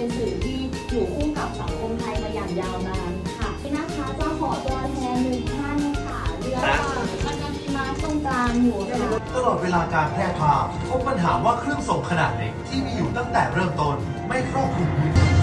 เป็นสื่อที่อยู่คู่กับสังคมไทยมาอย่างยาวนานค่ะนี่นะคะจะขอตัวแทนหนึ่งท่านค่ะเรืองว่มีมาตรงกางอยู่ค่ะ ตลอดเวลาการแพร่ภาพพบปัญหาว่าเครื่องส่งขนาดเล็กที่มีอยู่ตั้งแต่เริ่มต้นไม่ครอบคลุมพื้นที่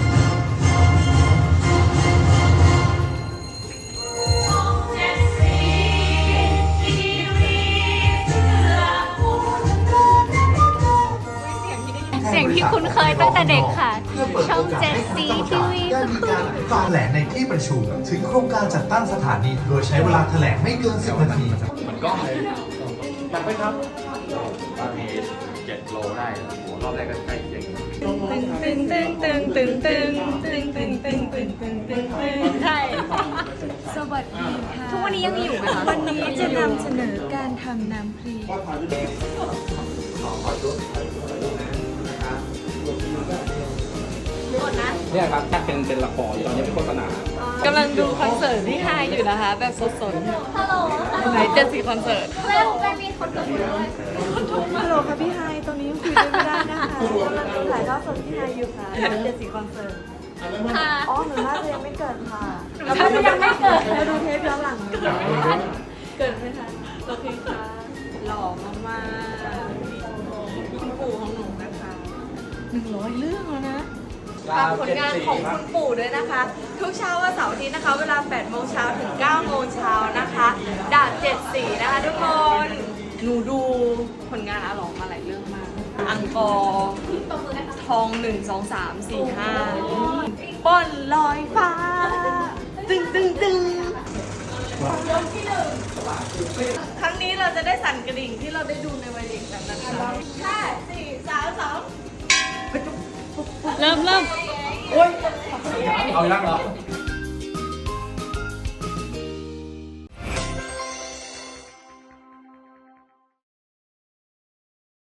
เสียงที่คุ้นเคยตั้งแต่เด็กค่ะเพื่อเปิดช่องโอกาสเจ็ดให้สีคณะกรรมทีการวีได้มีการฟังแถลงในที่ประชุมถึงโครงการจัดตั้งสถานี โดยใช้เวลาแถลงไม่เกิน 10 นาทีมันก็เลยอยากไปครับบางทีเจ็ดโลได้หัวรอบแรกก็ใกล้เจ็ดตึงตึงตึงตึงตึงตึงตึงตึงตึงตึงตึงตึงใช่สวัสดีค่ะทุกวันนี้ยังอยู่ไหมคะวันนี้จะนำเสนอการทำน้ำพริก เนี่ยครับถ้าเป็นเป็นละครตอนนี้เป็นโฆษณากำลังดูคอนเสิร์ตที่ไฮอยู่นะคะ แบบสดๆฮัลโหลไหนเจ็ดสีคอนเสิร์ตฮัลโหลค่ะพี่ไฮตอนนี้ยังคุยด้วยไม่ได้นะคะกำลังดูถ่ายทอดสดพี่ไฮอยู่ค่ะเจ็ดสีคอนเสิร์ต ค่ะอ๋อหนูน่าจะยังไม่เกิดค่ะหนูน่าจะยังไม่เกิดมาดูเทปย้อนหลังอยู่เกิดไหมคะโอเคค่ะ หล่อมากๆคุณปู่ของหนูนะคะหนึ่งร้อยเรื่องแล้วนะ ฝากผลงานของคุณปู่ด้วยนะคะ ทุกเช้าวันเสาร์อาทิตย์นะคะ เวลา 8 โมงเช้าถึง 9 โมงเช้านะคะด่าน7สีนะคะทุกคน หนูดูผลงานอาหลองมาหลายเรื่องมาก อังกอร์ทอง1 2 3 4 5ป้อนลอยฟ้า ตึงตึงตึงครั้งนี้เราจะได้สั่นกระดิ่งที่เราได้ดูในวัยเด็กแบบนั้นค่ะห้าสี่สามสอง เริ่มเริ่ม เอาอีกแล้วเหรอ